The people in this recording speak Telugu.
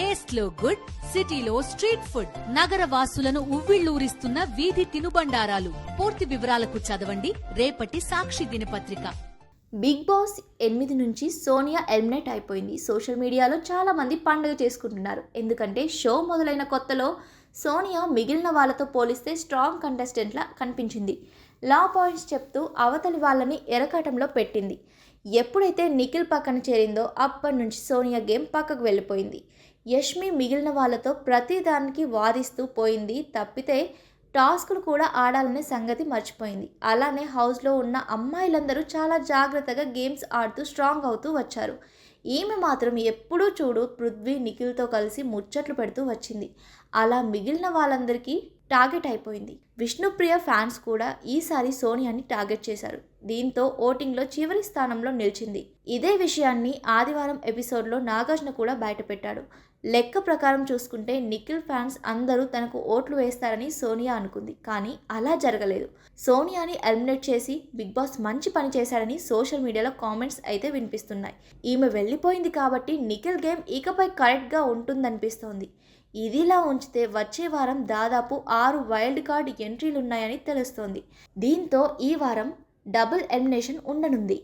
టేస్ట్లో గుడ్ సిటీలో స్ట్రీట్ ఫుడ్. నగర వాసులను ఉవ్విళ్ళూరిస్తున్న వీధి తినుబండారాలు. పూర్తి వివరాలకు చదవండి. రేపటి సాక్షి దినపత్రిక. బిగ్ బాస్ ఎనిమిది నుంచి సోనియా ఎలిమినేట్ అయిపోయింది. సోషల్ మీడియాలో చాలామంది పండుగ చేసుకుంటున్నారు. ఎందుకంటే షో మొదలైన కొత్తలో సోనియా మిగిలిన వాళ్ళతో పోలిస్తే స్ట్రాంగ్ కంటెస్టెంట్లా కనిపించింది. లా పాయింట్స్ చెప్తూ అవతలి వాళ్ళని ఎరకటంలో పెట్టింది. ఎప్పుడైతే నిఖిల్ పక్కన చేరిందో అప్పటి నుంచి సోనియా గేమ్ పక్కకు వెళ్ళిపోయింది. యష్మి మిగిలిన వాళ్ళతో ప్రతిదానికి వాదిస్తూ పోయింది తప్పితే టాస్కులు కూడా ఆడాలనే సంగతి మర్చిపోయింది. అలానే హౌస్లో ఉన్న అమ్మాయిలందరూ చాలా జాగ్రత్తగా గేమ్స్ ఆడుతూ స్ట్రాంగ్ అవుతూ వచ్చారు. ఈమె మాత్రం ఎప్పుడూ చూడు పృథ్వీ నిఖిల్తో కలిసి ముచ్చట్లు పెడుతూ వచ్చింది. అలా మిగిలిన వాళ్ళందరికీ టార్గెట్ అయిపోయింది. విష్ణుప్రియ ఫ్యాన్స్ కూడా ఈసారి సోనియాని టార్గెట్ చేశారు. దీంతో ఓటింగ్లో చివరి స్థానంలో నిలిచింది. ఇదే విషయాన్ని ఆదివారం ఎపిసోడ్లో నాగార్జున కూడా బయటపెట్టాడు. లెక్క ప్రకారం చూసుకుంటే నిఖిల్ ఫ్యాన్స్ అందరూ తనకు ఓట్లు వేస్తారని సోనియా అనుకుంది. కానీ అలా జరగలేదు. సోనియాని ఎలిమినేట్ చేసి బిగ్ బాస్ మంచి పని చేశాడని సోషల్ మీడియాలో కామెంట్స్ అయితే వినిపిస్తున్నాయి. ఈమె వెళ్ళిపోయింది కాబట్టి నిఖిల్ గేమ్ ఇకపై కరెక్ట్గా ఉంటుందనిపిస్తోంది. ఇదిలా ఉంచితే వచ్చే వారం దాదాపు ఆరు వైల్డ్ కార్డ్ ఎంట్రీలున్నాయని తెలుస్తోంది. దీంతో ఈ వారం డబుల్ ఎలిమినేషన్ ఉండనుంది.